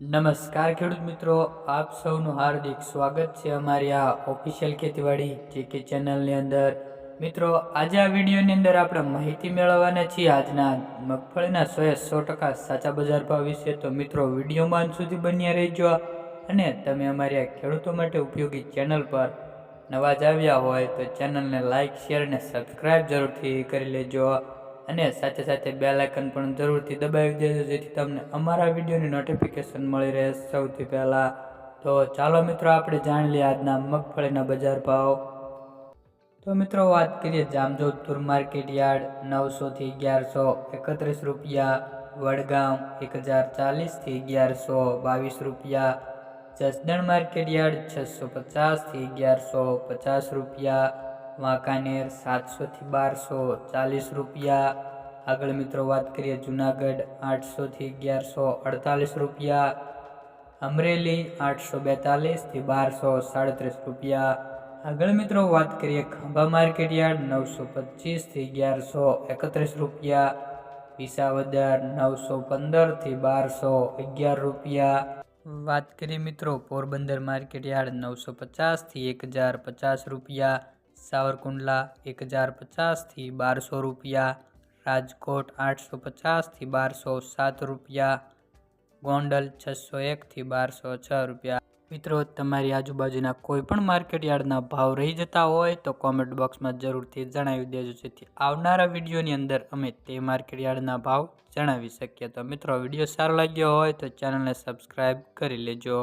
નમસ્કાર ખેડૂત મિત્રો, આપ સૌનું હાર્દિક સ્વાગત છે અમારી આ ઓફિશિયલ ખેતીવાડી જીકે ચેનલની અંદર. મિત્રો, આજે આ વિડીયોની અંદર આપણે માહિતી મેળવવાના છીએ. આજના મગફળીના સો સો ટકા સાચા બજાર ભાવ વિશે. તો મિત્રો વિડીયોમાં સુધી બન્યા રહેજો અને તમે અમારી આ ખેડૂતો માટે ઉપયોગી ચેનલ પર નવા જ આવ્યા હોય તો ચેનલને લાઇક શેર અને સબસ્ક્રાઈબ જરૂરથી કરી લેજો. અને સાથે સાથે બેલ આઇકન પણ જરૂરથી દબાવી દેજો, જેથી તમને અમારા વિડીયોની નોટિફિકેશન મળી રહે સૌથી પહેલાં. તો ચાલો મિત્રો, આપણે જાણી લઈએ આજના મગફળીના બજાર ભાવ. તો મિત્રો, વાત કરીએ જામજોધપુર માર્કેટ યાર્ડ નવસોથી અગિયારસો, એકત્રીસ રૂપિયા, વડગામ એક હજાર ચાલીસથી અગિયારસો, બાવીસ રૂપિયા, જસદણ માર્કેટ યાર્ડ છસો પચાસથી અગિયારસો પચાસ રૂપિયા વાંકાનેર સાતસોથી બારસો ચાલીસ રૂપિયા. આગળ મિત્રો વાત કરીએ જુનાગઢ આઠસોથી અગિયારસો અડતાલીસ રૂપિયા. અમરેલી આઠસો બેતાલીસથી બારસો સાડત્રીસ રૂપિયા. આગળ મિત્રો વાત કરીએ ખંભા માર્કેટ યાર્ડ નવસો પચીસથી અગિયારસો એકત્રીસ રૂપિયા. વિસાવદર નવસો પંદરથી બારસો અગિયાર રૂપિયા. વાત કરીએ મિત્રો પોરબંદર માર્કેટ યાર્ડ નવસો પચાસથી એક હજાર પચાસ રૂપિયા. સાવરકુંડલા એક હજાર પચાસથી બારસો રૂપિયા, રાજકોટ આઠસો પચાસથી બારસો સાત રૂપિયા, ગોંડલ છસો એકથી બારસો છ રૂપિયા. મિત્રો, તમારી આજુબાજુના કોઈ પણ માર્કેટ યાર્ડના ભાવ રહી જતા હોય તો કોમેન્ટ બોક્સમાં જરૂરથી જણાવી દેજો, જેથી આવનારા વિડીયોની અંદર અમે તે માર્કેટ યાર્ડના ભાવ જણાવી શકીએ. તો મિત્રો, વીડિયો સારો લાગ્યો હોય તો ચેનલને સબસ્ક્રાઈબ કરી લેજો.